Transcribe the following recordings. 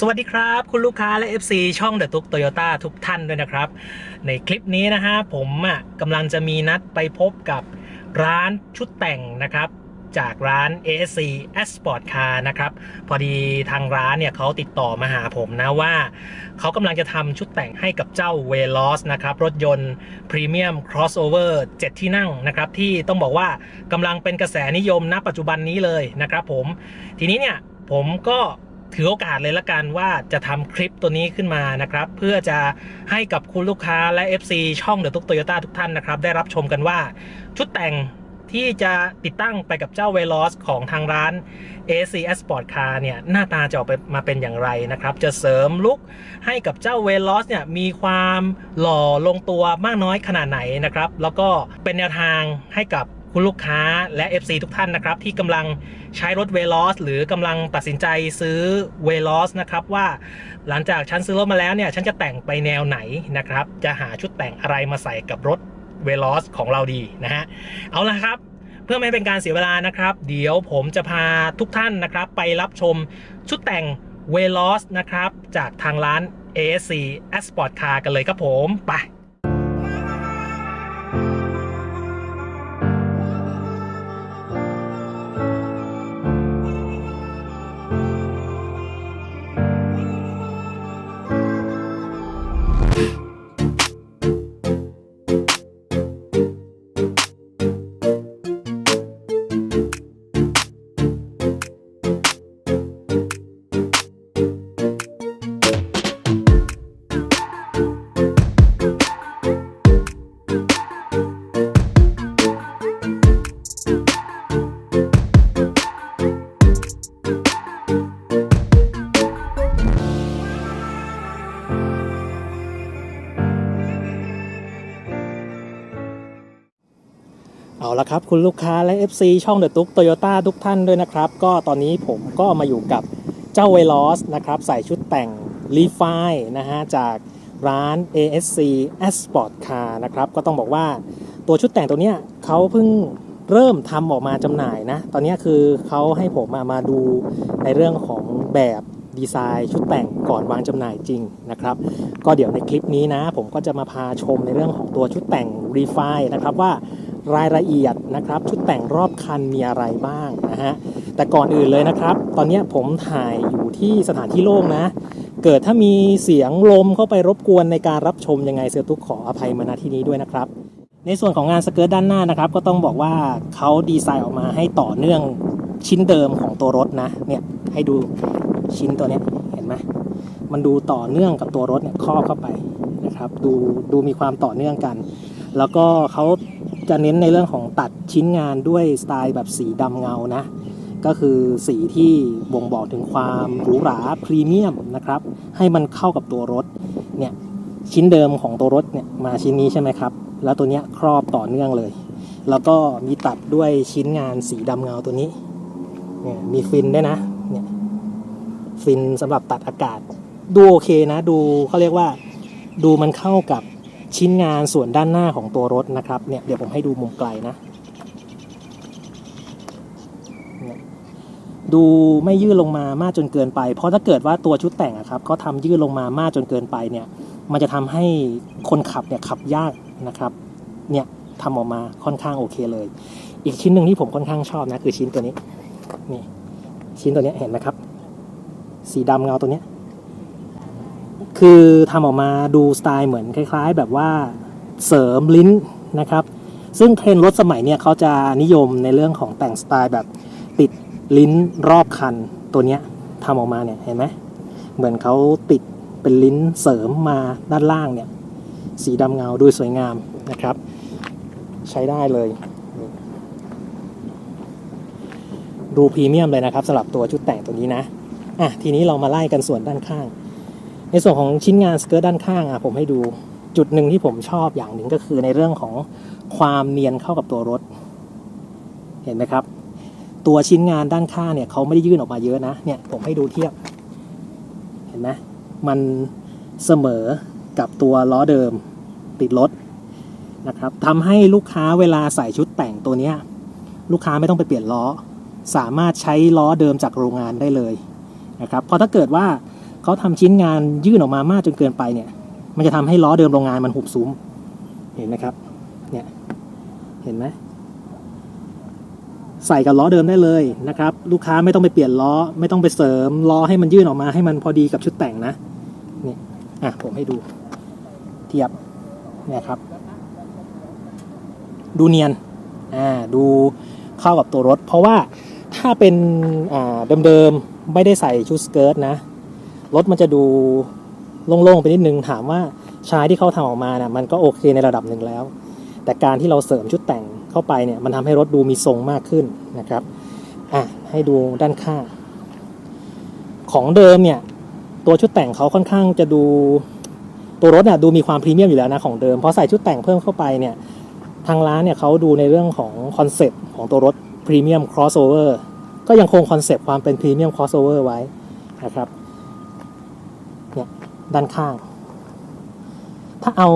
สวัสดีครับ คุณลูกค้าและ FC ช่อง The ทุกโตโยต้าทุกท่านด้วยนะครับ ในคลิปนี้นะฮะผมอะกำลังจะมีนัดไปพบกับร้านชุดแต่งนะครับ จากร้าน ASC Sport Car นะครับ พอดีทางร้านเนี่ยเขาติดต่อมาหาผมนะว่า เขากำลังจะทำชุดแต่งให้กับเจ้า Veloz นะครับ รถยนต์ Premium Crossover 7 ที่นั่งนะครับ ที่ต้องบอกว่ากำลังเป็นกระแสนิยมณปัจจุบันนี้เลยนะครับผมทีนี้เนี่ยผมก็ ถือโอกาสเลยละกันว่าจะทำคลิปตัวนี้ขึ้นมานะครับ เพื่อจะให้กับคุณลูกค้าและ FC ช่องเดอะทุกโตโยต้าทุกท่านนะครับ ได้รับชมกันว่าชุดแต่งที่จะติดตั้งไปกับเจ้า v e l o z ของทางร้าน AC Sport Car เนี่ยหน้าตาจะออกมาเป็นอย่างไรนะครับ จะเสริมลุกให้กับเจ้า v e l o z เนี่ยมีความหล่อลงตัวมากน้อยขนาดไหนนะครับ แล้วก็เป็นแนวทางให้กับ คุณลูกค้าและ FC ทุกท่านนะครับ ที่กำลังใช้รถ v e l o z หรือกำลังตัดสินใจซื้อ v e l o z นะครับว่าหลังจากฉันซื้อรถมาแล้วเนี่ย ฉันจะแต่งไปแนวไหนนะครับ จะหาชุดแต่งอะไรมาใส่กับรถ v e l o z ของเราดีนะฮะเอาละครับเพื่อไม่เป็นการเสียเวลานะครับ เดี๋ยวผมจะพาทุกท่านนะครับ ไปรับชมชุดแต่ง v e l o z นะครับ จากทางร้าน ASC Sport Car กันเลยครับผม ไป ละครับคุณลูกค้าและ FC ช่องเดอะตุ๊กโตโยต้าทุกท่านด้วยนะครับ ก็ตอนนี้ผมก็มาอยู่กับเจ้าเวลอสนะครับใส่ชุดแต่ง r e f i นะฮะจากร้าน ASC Sport Car นะครับก็ต้องบอกว่าตัวชุดแต่งตัวเนี้ยเขาเพิ่งเริ่มทำออกมาจำหน่ายนะ ตอนนี้คือเขาให้ผมมามาดูในเรื่องของแบบดีไซน์ชุดแต่งก่อนวางจำหน่ายจริงนะครับ ก็เดี๋ยวในคลิปนี้นะ ผมก็จะมาพาชมในเรื่องของตัวชุดแต่ง r e f i นะครับว่า รายละเอียดนะครับ ชุดแต่งรอบคันมีอะไรบ้างนะฮะแต่ก่อนอื่นเลยนะครับ ตอนนี้ผมถ่ายอยู่ที่สถานที่โล่งนะ เกิดถ้ามีเสียงลมเข้าไปรบกวนในการรับชมยังไงเซลทุกขออภัยมาณที่นี้ด้วยนะครับ ในส่วนของงานสเกิร์ตด้านหน้านะครับ ก็ต้องบอกว่าเขาดีไซน์ออกมาให้ต่อเนื่องชิ้นเดิมของตัวรถนะเนี่ยให้ดูชิ้นตัวนี้เห็นไหมมันดูต่อเนื่องกับตัวรถเนี่ยครอบเข้าไปนะครับ ดูดูมีความต่อเนื่องกัน แล้วก็เขา จะเน้นในเรื่องของตัดชิ้นงานด้วยสไตล์แบบสีดำเงานะ ก็คือสีที่บ่งบอกถึงความหรูหราพรีเมียมนะครับ ให้มันเข้ากับตัวรถเนี่ยชิ้นเดิมของตัวรถเนี่ยมาชิ้นนี้ใช่ไหมครับ แล้วตัวเนี้ยครอบต่อเนื่องเลย แล้วก็มีตัดด้วยชิ้นงานสีดำเงาตัวนี้เนี่ยมีฟินด้วยนะเนี่ยฟินสำหรับตัดอากาศ ดูโอเคนะ ดูเขาเรียกว่าดูมันเข้ากับ ชิ้นงานส่วนด้านหน้าของตัวรถนะครับเนี่ยเดี๋ยวผมให้ดูมุมไกลนะ ดูไม่ยืดลงมามากจนเกินไป เพราะถ้าเกิดว่าตัวชุดแต่งอะครับเขาทำยืดลงมามากจนเกินไปเนี่ย มันจะทำให้คนขับเนี่ยขับยากนะครับ เนี่ยทำออกมาค่อนข้างโอเคเลย อีกชิ้นหนึ่งที่ผมค่อนข้างชอบนะคือชิ้นตัวนี้นี่ชิ้นตัวนี้เห็นไหมครับ สีดำเงาตัวนี้ คือทำออกมาดูสไตล์เหมือนคล้าย ๆ แบบว่าเสริมลิ้นนะครับ ซึ่งเทรนด์รถสมัยเนี่ยเขาจะนิยมในเรื่องของแต่งสไตล์แบบติดลิ้นรอบคันตัวเนี้ยทำออกมาเนี่ยเห็นไหมเหมือนเขาติดเป็นลิ้นเสริมมาด้านล่างเนี่ยสีดำเงาดูสวยงามนะครับ ใช้ได้เลย ดูพรีเมียมเลยนะครับสำหรับตัวชุดแต่งตัวนี้นะอะทีนี้เรามาไล่กันส่วนด้านข้าง ในส่วนของชิ้นงานสเกิร์ตด้านข้างอะผมให้ดูจุดหนึ่งที่ผมชอบอย่างหนึ่งก็คือในเรื่องของความเนียนเข้ากับตัวรถ เห็นไหมครับ ตัวชิ้นงานด้านข้างเนี่ยเขาไม่ได้ยื่นออกมาเยอะนะเนี่ยผมให้ดูเทียบ เห็นไหมมันเสมอกับตัวล้อเดิมติดรถนะครับทำให้ลูกค้าเวลาใส่ชุดแต่งตัวเนี้ยลูกค้าไม่ต้องไปเปลี่ยนล้อ สามารถใช้ล้อเดิมจากโรงงานได้เลยนะครับเพราะถ้าเกิดว่า เขาทำชิ้นงานยื่นออกมามากจนเกินไปเนี่ย มันจะทำให้ล้อเดิมโรงงานมันหุบซุ้ม เห็นไหมครับ เนี่ย เห็นไหมใส่กับล้อเดิมได้เลยนะครับ ลูกค้าไม่ต้องไปเปลี่ยนล้อ ไม่ต้องไปเสริมล้อให้มันยื่นออกมาให้มันพอดีกับชุดแต่งนะนี่อะผมให้ดู เทียบเนี่ยครับ ดูเนียนอ่าดูเข้ากับตัวรถ เพราะว่าถ้าเป็นอ่าเดิมๆ ไม่ได้ใส่ชุดสเกิร์ตนะ รถมันจะดูโล่งๆไปนิดนึงถามว่าชายที่เขาทำออกมาเนี่ยมันก็โอเคในระดับหนึ่งแล้ว แต่การที่เราเสริมชุดแต่งเข้าไปเนี่ยมันทำให้รถดูมีทรงมากขึ้นนะครับอะให้ดูด้านข้าง ของเดิมเนี่ยตัวชุดแต่งเขาค่อนข้างจะดูตัวรถเนี่ยดูมีความพรีเมียมอยู่แล้วนะของเดิมพอใส่ชุดแต่งเพิ่มเข้าไปเนี่ยทางร้านเนี่ยเขาดูในเรื่องของคอนเซปต์ของตัวรถพรีเมียมครอสโอเวอร์ก็ยังคงคอนเซปต์ความเป็นพรีเมียมครอสโอเวอร์ไว้นะครับ ด้านข้าง ถ้าเอา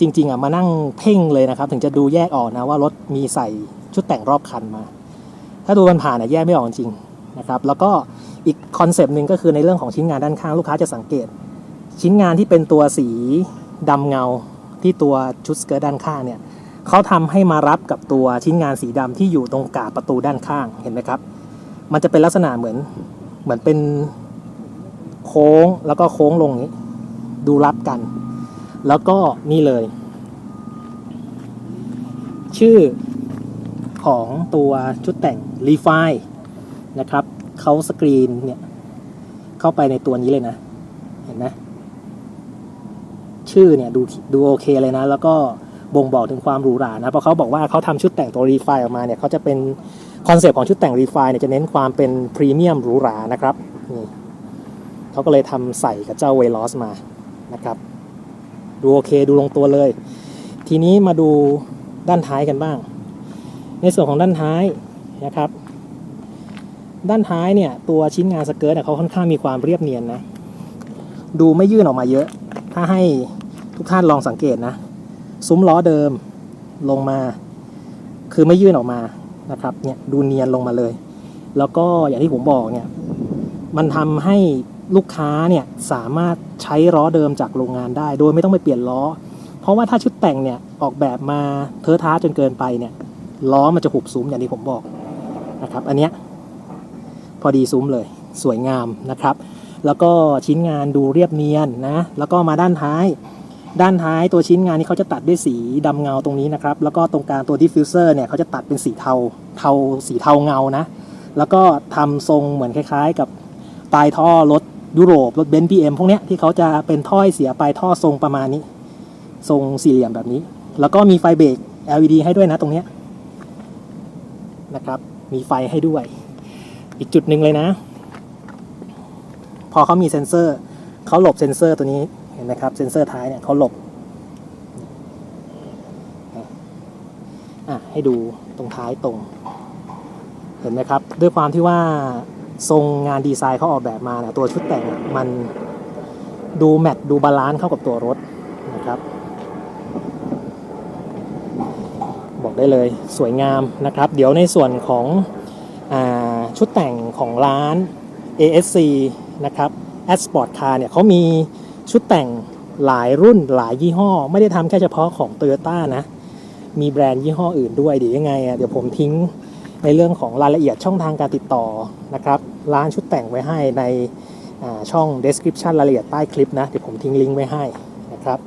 จริงๆอะมานั่งเพ่งเลยนะครับ ถึงจะดูแยกออกนะว่ารถมีใส่ชุดแต่งรอบคันมา ถ้าดูมันผ่านเนี่ยแยกไม่ออกจริงนะครับ แล้วก็อีกคอนเซปต์หนึ่งก็คือในเรื่องของชิ้นงานด้านข้างลูกค้าจะสังเกต ชิ้นงานที่เป็นตัวสีดำเงาที่ตัวชุดสเกิร์ตด้านข้างเนี่ยเขาทำให้มารับกับตัวชิ้นงานสีดำที่อยู่ตรงกาประตูด้านข้างเห็นไหมครับ มันจะเป็นลักษณะเหมือนเหมือนเป็น โค้งแล้วก็โค้งลงนี้ ดูรับกัน แล้วก็นี่เลย ชื่อของตัวชุดแต่ง r e f i นะครับเขาสกรีนเนี่ยเข้าไปในตัวนี้เลยนะ เห็นไหมชื่อเนี่ยดูดูโอเคเลยนะ แล้วก็บ่งบอกถึงความหรูหรานะเพราะเขาบอกว่าเขาทำชุดแต่งตัว r e f i ออกมาเนี่ยเขาจะเป็นคอนเซปต์ของชุดแต่ง r e f i เนี่ยจะเน้นความเป็นพรีเมียมหรูหรานะครับนี่ เขาก็เลยทำใส่กับเจ้าเวลอสมานะครับ ดูโอเคดูลงตัวเลย ทีนี้มาดูด้านท้ายกันบ้าง ในส่วนของด้านท้ายนะครับ ด้านท้ายเนี่ยตัวชิ้นงานสเกิร์ตเนี่ยเขาค่อนข้างมีความเรียบเนียนนะ ดูไม่ยื่นออกมาเยอะ ถ้าให้ทุกท่านลองสังเกตนะ ซุ้มล้อเดิมลงมา คือไม่ยื่นออกมานะครับเนี่ยดูเนียนลงมาเลย แล้วก็อย่างที่ผมบอกเนี่ยมันทำให้ ลูกค้าเนี่ยสามารถใช้ล้อเดิมจากโรงงานได้ โดยไม่ต้องไปเปลี่ยนล้อ เพราะว่าถ้าชุดแต่งเนี่ยออกแบบมาเทอะท้าจนเกินไปเนี่ยล้อมันจะหุบซุ้มอย่างที่ผมบอกนะครับ อันเนี้ยพอดีซุ้มเลยสวยงามนะครับ แล้วก็ชิ้นงานดูเรียบเนียนนะ แล้วก็มาด้านท้าย ด้านท้ายตัวชิ้นงานนี้เขาจะตัดด้วยสีดำเงาตรงนี้นะครับ แล้วก็ตรงกลางตัวดิฟฟิวเซอร์เนี่ยเขาจะตัดเป็นสีเทา เทาสีเทาเงานะ แล้วก็ทำทรงเหมือนคล้าย ๆ กับปลายท่อรถ ยุโรปรถเบนซ์พีเอ็มพวกเนี้ยที่เขาจะเป็นท่อเสียปลายท่อทรงประมาณนี้ ทรงสี่เหลี่ยมแบบนี้ แล้วก็มีไฟเบรก LED ให้ด้วยนะตรงเนี้ยนะครับ มีไฟให้ด้วย อีกจุดหนึ่งเลยนะ พอเขามีเซ็นเซอร์เขาหลบเซ็นเซอร์ตัวนี้เห็นไหมครับ เซ็นเซอร์ท้ายเนี่ยเขาหลบอะให้ดูตรงท้ายตรง เห็นไหมครับ ด้วยความที่ว่า ทรงงานดีไซน์เขาออกแบบมาเนี่ยตัวชุดแต่งมันดูแมทดูบาลานซ์เข้ากับตัวรถนะครับ บอกได้เลยสวยงามนะครับ เดี๋ยวในส่วนของอชุดแต่งของร้าน ASC นะครับ a s p o r t Car เนี่ยเขามีชุดแต่งหลายรุ่นหลายยี่ห้อ ไม่ได้ทำแค่เฉพาะของ Toyota นะ มีแบรนด์ยี่ห้ออื่นด้วยเดี๋ยวยังไงอะเดี๋ยวผมทิ้ง ในเรื่องของรายละเอียดช่องทางการติดต่อนะครับร้านชุดแต่งไว้ให้ในช่อง description รายละเอียดใต้คลิปนะเดี๋ยวผมทิ้งลิงก์ไว้ให้นะครับ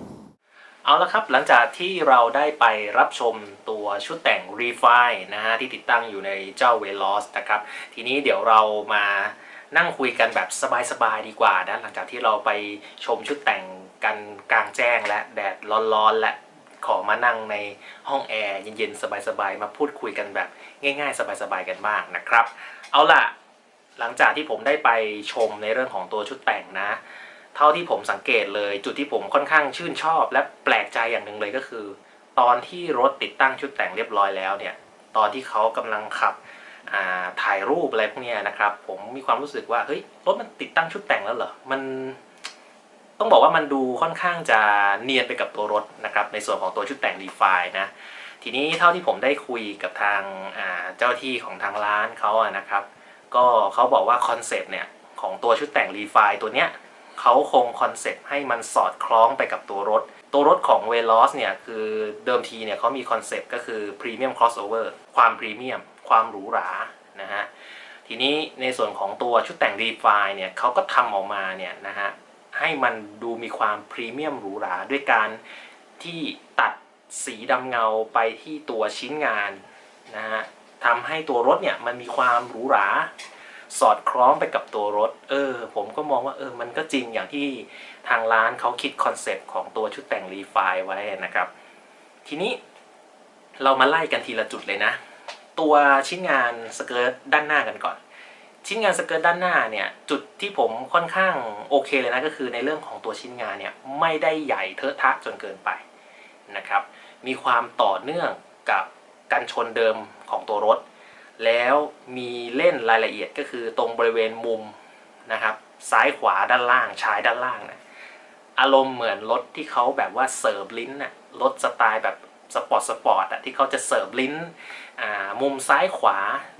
เอาละครับหลังจากที่เราได้ไปรับชมตัวชุดแต่ง Refine นะฮะที่ติดตั้งอยู่ในเจ้า Veloz นะครับ ทีนี้เดี๋ยวเรามานั่งคุยกันแบบสบายๆดีกว่านะหลังจากที่เราไปชมชุดแต่งกันกลางแจ้งและแดดร้อนๆและ ขอมานั่งในห้องแอร์เย็นๆ สบายๆ มาพูดคุยกันแบบง่ายๆ สบายๆ กันบ้างนะครับ เอาล่ะ หลังจากที่ผมได้ไปชมในเรื่องของตัวชุดแต่งนะ เท่าที่ผมสังเกตเลยจุดที่ผมค่อนข้างชื่นชอบ และแปลกใจอย่างหนึ่งเลยก็คือ ตอนที่รถติดตั้งชุดแต่งเรียบร้อยแล้วเนี่ย ตอนที่เขากำลังขับถ่ายรูปอะไรพวกนี้นะครับ ผมมีความรู้สึกว่าเฮ้ยรถมันติดตั้งชุดแต่งแล้วเหรอมัน ต้องบอกว่ามันดูค่อนข้างจะเนียนไปกับตัวรถนะครับในส่วนของตัวชุดแต่ง d e f i นะทีนี้เท่าที่ผมได้คุยกับทางเจ้าที่ของทางร้านเขาอะนะครับ ก็เขาบอกว่าคอนเซปต์เนี่ยของตัวชุดแต่ง r e f i ตัวเนี้ยเขาคงคอนเซปต์ให้มันสอดคล้องไปกับตัวรถ ตัวรถของ v e l o s เนี่ยคือเดิมทีเนี่ยเขามีคอนเซปต์ก็คือ Premium Crossover ความพรีเมียมความหรูหรานะฮะทีนี้ในส่วนของตัวชุดแต่ง r e f i เนี่ยเขาก็ทำออกมาเนี่ยนะฮะ ให้มันดูมีความพรีเมียมหรูหราด้วยการที่ตัดสีดำเงาไปที่ตัวชิ้นงานนะฮะทำให้ตัวรถเนี่ยมันมีความหรูหราสอดคล้องไปกับตัวรถ เออ ผมก็มองว่าเออ มันก็จริงอย่างที่ทางร้านเขาคิดคอนเซปต์ของตัวชุดแต่งรีไฟไว้นะครับ ทีนี้เรามาไล่กันทีละจุดเลยนะ ตัวชิ้นงานสเกิร์ตด้านหน้ากันก่อน ชิ้นงานสเกิร์ตด้านหน้าเนี่ยจุดที่ผมค่อนข้างโอเคเลยนะก็คือในเรื่องของตัวชิ้นงานเนี่ยไม่ได้ใหญ่เทอะทะจนเกินไปนะครับมีความต่อเนื่องกับกันชนเดิมของตัวรถ แล้วมีเล่นรายละเอียดก็คือตรงบริเวณมุมนะครับซ้ายขวาด้านล่างชายด้านล่างนะอารมณ์เหมือนรถที่เขาแบบว่าเสิร์ฟลิ้นน่ะรถสไตล์แบบ สปอร์ตสปอร์ตอะที่เขาจะเสร์ฟลิ้นมุมซ้ายขวา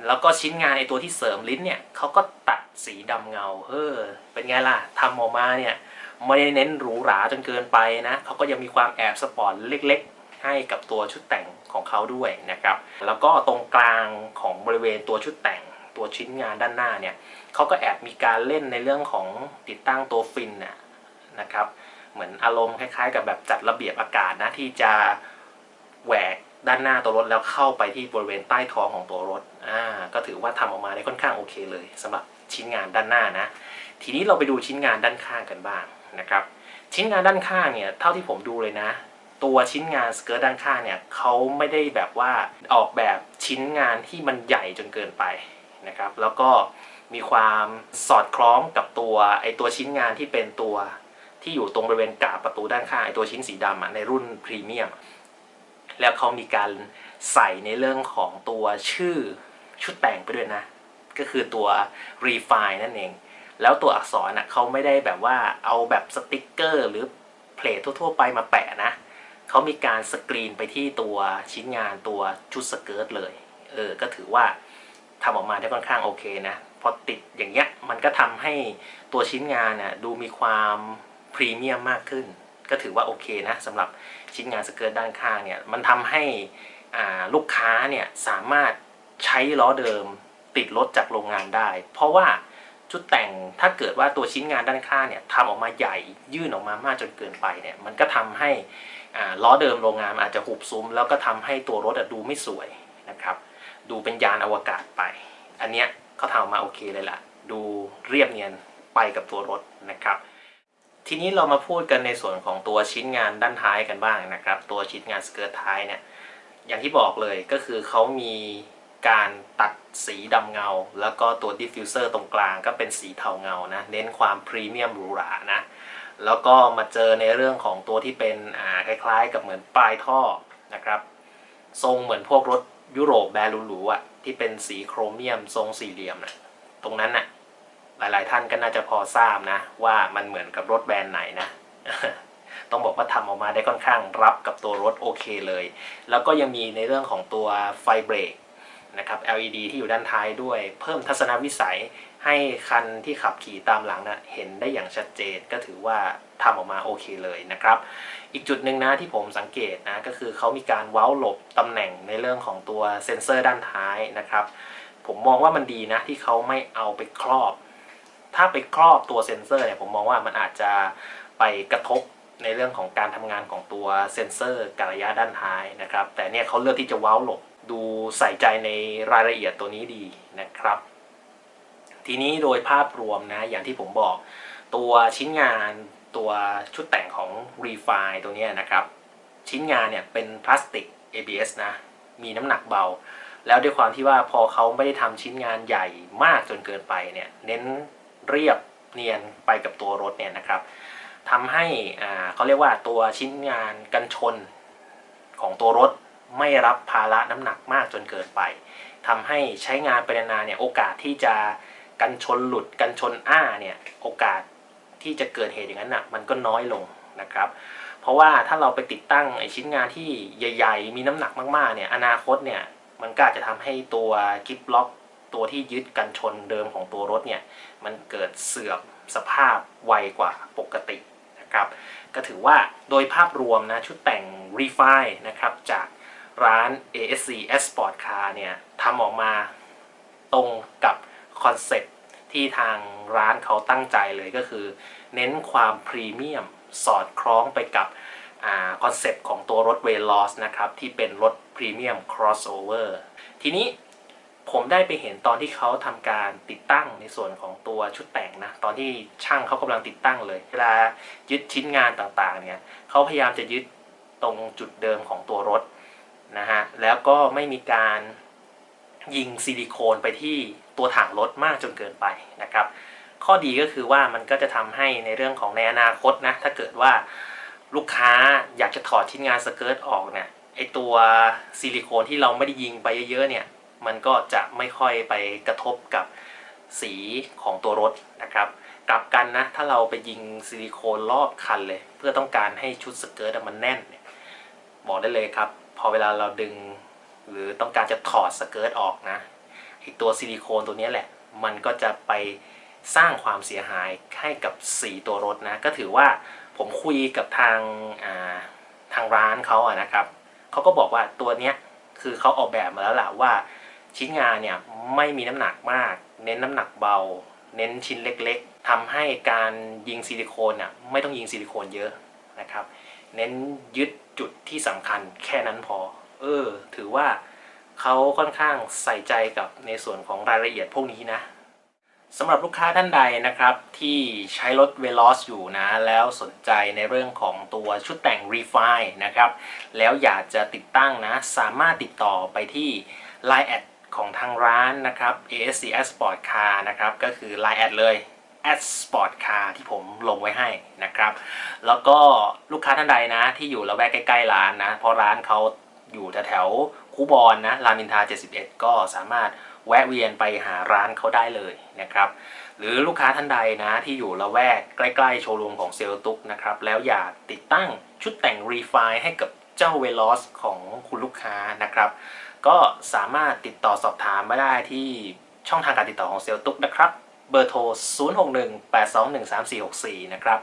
แล้วก็ชิ้นงานในตัวที่เสริมลิ้นเนี่ยเขาก็ตัดสีดำเงาเฮ้อเป็นไงล่ะทำออกมาเนี่ยไม่ได้เน้นหรูหราจนเกินไปนะเขาก็ยังมีความแอบสปอร์ตเล็กๆ ให้กับตัวชุดแต่งของเขาด้วยนะครับ แล้วก็ตรงกลางของบริเวณตัวชุดแต่งตัวชิ้นงานด้านหน้าเนี่ยเขาก็แอบมีการเล่นในเรื่องของติดตั้งตัวฟินน่ะนะครับ เหมือนอารมณ์คล้ายๆ กับแบบจัดระเบียบอากาศนะที่จะ แหวกด้านหน้าตัวรถแล้วเข้าไปที่บริเวณใต้ท้องของตัวรถอ่าก็ถือว่าทำออกมาได้ค่อนข้างโอเคเลยสำหรับชิ้นงานด้านหน้านะ ทีนี้เราไปดูชิ้นงานด้านข้างกันบ้างนะครับชิ้นงานด้านข้างเนี่ยเท่าที่ผมดูเลยนะ ตัวชิ้นงานสเกิร์ตด้านข้างเนี่ยเขาไม่ได้แบบว่าออกแบบชิ้นงานที่มันใหญ่จนเกินไปนะครับ แล้วก็มีความสอดคล้องกับตัวไอตัวชิ้นงานที่เป็นตัวที่อยู่ตรงบริเวณกาบประตูด้านข้างไอตัวชิ้นสีดำในรุ่นพรีเมียม แล้วเขามีการใส่ในเรื่องของตัวชื่อชุดแต่งไปด้วยนะ ก็คือตัว refine นั่นเอง แล้วตัวอักษรน่ะเขาไม่ได้แบบว่าเอาแบบสติกเกอร์ หรือเพลททั่ว ๆ ไปมาแปะนะเขามีการสกรีนไปที่ตัวชิ้นงานตัวชุดสเกิร์ตเลย เออ ก็ถือว่าทำออกมาได้ค่อนข้างโอเคนะพอติดอย่างเงี้ยมันก็ทำให้ตัวชิ้นงานน่ะดูมีความพรีเมียมมากขึ้น ก็ถือว่าโอเคนะสำหรับ ชิ้นงานสเกิร์ตด้านข้างเนี่ยมันทำให้ลูกค้าเนี่ยสามารถใช้ล้อเดิมติดรถจากโรงงานได้ เพราะว่าชุดแต่งถ้าเกิดว่าตัวชิ้นงานด้านข้างเนี่ยทำออกมาใหญ่ยื่นออกมามากจนเกินไปเนี่ยมันก็ทำให้ล้อเดิมโรงงานอาจจะหุบซุ้ม แล้วก็ทำให้ตัวรถดูไม่สวยนะครับ ดูเป็นยานอวกาศไป อันเนี้ยเขาทำออกมาโอเคเลยล่ะ ดูเรียบเนียนไปกับตัวรถนะครับ ทีนี้เรามาพูดกันในส่วนของตัวชิ้นงานด้านท้ายกันบ้างนะครับ ตัวชิ้นงานสเกิร์ตท้ายเนี่ยอย่างที่บอกเลยก็คือเขามีการตัดสีดำเงา แล้วก็ตัวดิฟฟิวเซอร์ตรงกลางก็เป็นสีเทาเงานะเน้นความพรีเมียมหรูหรานะแล้วก็มาเจอในเรื่องของตัวที่เป็นอ่าคล้ายๆ กับเหมือนปลายท่อนะครับ ทรงเหมือนพวกรถยุโรปแบรนด์หรูๆอะที่เป็นสีโครเมียมทรงสี่เหลี่ยมนะตรงนั้นน่ะ ลายๆท่านก็น่าจะพอทราบนะ ว่ามันเหมือนกับรถแบรนด์ไหนนะ ต้องบอกว่าทำออกมาได้ค่อนข้างรับกับตัวรถโอเคเลย แล้วก็ยังมีในเรื่องของตัวไฟเบรกนะครับ LED ที่อยู่ด้านท้ายด้วย เพิ่มทัศนวิสัยให้คันที่ขับขี่ตามหลังนะเห็นได้อย่างชัดเจนก็ถือว่าทำออกมาโอเคเลยนะครับ อีกจุดหนึ่งนะที่ผมสังเกตนะก็คือเขามีการเว้าหลบตำแหน่งในเรื่องของตัวเซ็นเซอร์ด้านท้ายนะครับ ผมมองว่ามันดีนะที่เขาไม่เอาไปครอบ ถ้าไปครอบตัวเซ็นเซอร์เนี่ยผมมองว่ามันอาจจะไปกระทบในเรื่องของการทำงานของตัวเซ็นเซอร์กับระยะด้านท้ายนะครับ แต่เนี่ยเขาเลือกที่จะว้าวหลบดูใส่ใจในรายละเอียดตัวนี้ดีนะครับ ทีนี้โดยภาพรวมนะอย่างที่ผมบอกตัวชิ้นงานตัวชุดแต่งของ Refine ตัวนี้นะครับ ชิ้นงานเนี่ยเป็นพลาสติก ABS นะ มีน้ำหนักเบา แล้วด้วยความที่ว่าพอเขาไม่ได้ทำชิ้นงานใหญ่มากจนเกินไปเนี่ย เน้น เรียบเนียนไปกับตัวรถเนี่ยนะครับทำให้อ่าเขาเรียกว่าตัวชิ้นงานกันชนของตัวรถไม่รับภาระน้ำหนักมากจนเกินไปทำให้ใช้งานไปนานเนี่ยโอกาสที่จะกันชนหลุดกันชนอ้าเนี่ยโอกาสที่จะเกิดเหตุอย่างนั้นน่ะมันก็น้อยลงนะครับ เพราะว่าถ้าเราไปติดตั้งไอชิ้นงานที่ใหญ่ ๆ มีน้ำหนักมากๆเนี่ยอนาคตเนี่ยมันก็อาจจะทำให้ตัวกิฟล็อกตัวที่ยึดกันชนเดิมของตัวรถเนี่ย มันเกิดเสื่อมสภาพไวกว่าปกตินะครับ ก็ถือว่าโดยภาพรวมนะชุดแต่ง Refine นะครับจากร้าน ASC Sport Car เนี่ยทำออกมาตรงกับคอนเซ็ปที่ทางร้านเขาตั้งใจเลยก็คือ เน้นความพรีเมียมสอดคล้องไปกับคอนเซ็ปต์ของตัวรถ v e l o s นะครับ ที่เป็นรถพรีเมียม crossover ทีนี้ ผมได้ไปเห็นตอนที่เขาทำการติดตั้งในส่วนของตัวชุดแต่งนะ ตอนที่ช่างเขากำลังติดตั้งเลย เวลายึดชิ้นงานต่างๆเนี่ยเขาพยายามจะยึดตรงจุดเดิมของตัวรถนะฮะแล้วก็ไม่มีการยิงซิลิโคนไปที่ตัวถังรถมากจนเกินไปนะครับ ข้อดีก็คือว่ามันก็จะทำให้ในเรื่องของในอนาคตนะถ้าเกิดว่าลูกค้าอยากจะถอดชิ้นงานสเกิร์ตออกเนี่ยไอตัวซิลิโคนที่เราไม่ได้ยิงไปเยอะๆเนี่ย มันก็จะไม่ค่อยไปกระทบกับสีของตัวรถนะครับ กลับกันนะ ถ้าเราไปยิงซิลิโคนรอบคันเลย เพื่อต้องการให้ชุดสเกิร์ตมันแน่นเนี่ยบอกได้เลยครับ พอเวลาเราดึง หรือต้องการจะถอดสเกิร์ตออกนะไอตัวซิลิโคนตัวนี้แหละ มันก็จะไปสร้างความเสียหายให้กับสีตัวรถนะ ก็ถือว่าผมคุยกับทางาทางร้านเขาอะนะครับ เขาก็บอกว่าตัวเนี้ยคือเขาออกแบบมาแล้วแหละว่า ชิ้นงานเนี่ยไม่มีน้ำหนักมาก เน้นน้ำหนักเบา เน้นชิ้นเล็กๆทำให้การยิงซิลิโคนน่ะไม่ต้องยิงซิลิโคนเยอะนะครับ เน้นยึดจุดที่สำคัญแค่นั้นพอ เออ ถือว่าเขาค่อนข้างใส่ใจกับในส่วนของรายละเอียดพวกนี้นะสำหรับลูกค้าท่านใดนะครับที่ใช้รถ Veloz อยู่นะ แล้วสนใจในเรื่องของตัวชุดแต่ง Refine นะครับ แล้วอยากจะติดตั้งนะ สามารถติดต่อไปที่ Line แอด ของทางร้านนะครับ ASC Sport Car นะครับ ก็คือ Line แอดเลย a sport car ที่ผมลงไว้ให้นะครับ แล้วก็ลูกค้าท่านใดนะที่อยู่ละแวกใกล้ๆร้านนะ เพราะร้านเขาอยู่แถวๆคูบอนนะรามินทา 71 ก็สามารถแวะเวียนไปหาร้านเขาได้เลยนะครับ หรือลูกค้าท่านใดนะที่อยู่ละแวกใกล้ๆโชว์รูมของเซลตุกนะครับ แล้วอยากติดตั้งชุดแต่ง Refine ให้กับเจ้า Veloz ของคุณลูกค้านะครับ ก็สามารถติดต่อสอบถามมาได้ที่ช่องทางการติดต่อของเซลตุกนะครับ เบอร์โทร 0618213464 นะครับ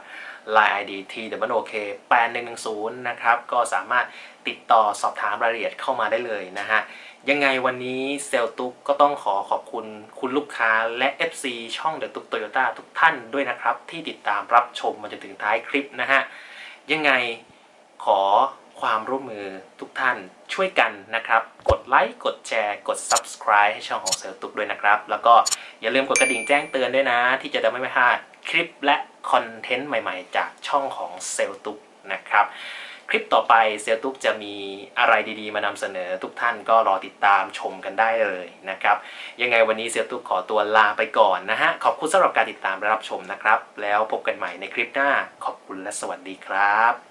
Line ID TWOK 8110 นะครับ ก็สามารถติดต่อสอบถามรายละเอียดเข้ามาได้เลยนะฮะ ยังไงวันนี้เซลตุกก็ต้องขอขอบคุณคุณลูกค้าและ FC ช่องเดอะตุกโตโยต้าทุกท่านด้วยนะครับ ที่ติดตามรับชมมาจนถึงท้ายคลิปนะฮะ ยังไงขอ ความร่วมมือทุกท่านช่วยกันนะครับ กดไลค์กดแชร์ กด subscribe ให้ช่องของเซลตุกด้วยนะครับ แล้วก็อย่าลืมกดกระดิ่งแจ้งเตือนด้วยนะ ที่จะได้ไม่พลาดคลิปและคอนเทนต์ใหม่ๆ จากช่องของเซลตุกนะครับ คลิปต่อไปเซลตุกจะมีอะไรดีๆ มานำเสนอทุกท่านก็รอติดตามชมกันได้เลยนะครับ ยังไงวันนี้เซลตุกขอตัวลาไปก่อนนะฮะขอบคุณสำหรับการติดตามและรับชมนะครับ แล้วพบกันใหม่ในคลิปหน้าขอบคุณและสวัสดีครับ